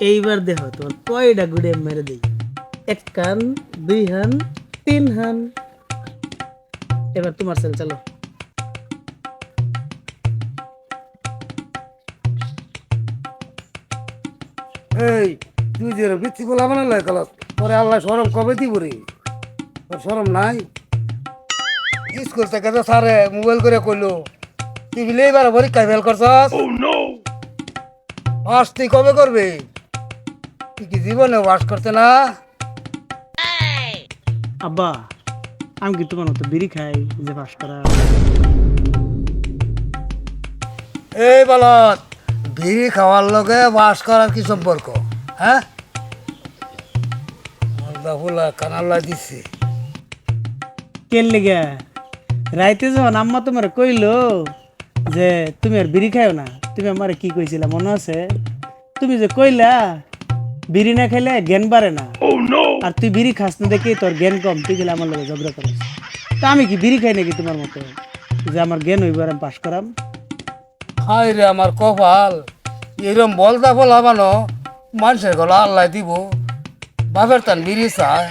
এইবার দেখো তোমার কয়টা গুড়ে মেরে দিই? এক কান দুই হান তিন হান। এবার তোমার সেল চলো এই তুই যে বৃত্তি বলা বানালে কালাস পরে আল্লাহ সরম কবে দিব রে? তোর সরম নাই? স্কুল থেকে তো স্যারে মোবাইল করে কইলো তুই বিলে এবার পরীক্ষায় ফেল করছস? পাস তুই কবে করবে? তুই কি জীবনে পাস করতে না? আব্বা আমি কি তোমার মতো বিড়ি খাই যে পাস করা? এই বলত বিড়ি খাওয়ার লগে বাস করার কি সম্পর্ক হ্যাঁ? ফুলা কানাল্লা দিচ্ছে কেন লেগে? রাইতে যখন আম্মা তোমার কইলো যে তুমি আর বিড়ি খাও না তুমি আমার কি কইছিলা মনে আছে? তুমি যে কইলা বিড়ি না খেলে জ্ঞান বাড়ে না। আর তুই বিড়ি খাস না দেখি তোর জ্ঞান কম তুই গেলে আমার লোক ঝগড়া করিস। তা আমি কি বিড়ি খাই নাকি তোমার মতো? যে আমার জ্ঞান ওই আর আমি পাশ করাম। হাই রে আমার কপাল এরম বলদা বলা মানো মানুষের গলা আল্লাহ দিব। বাপের তান বিড়ি চায়।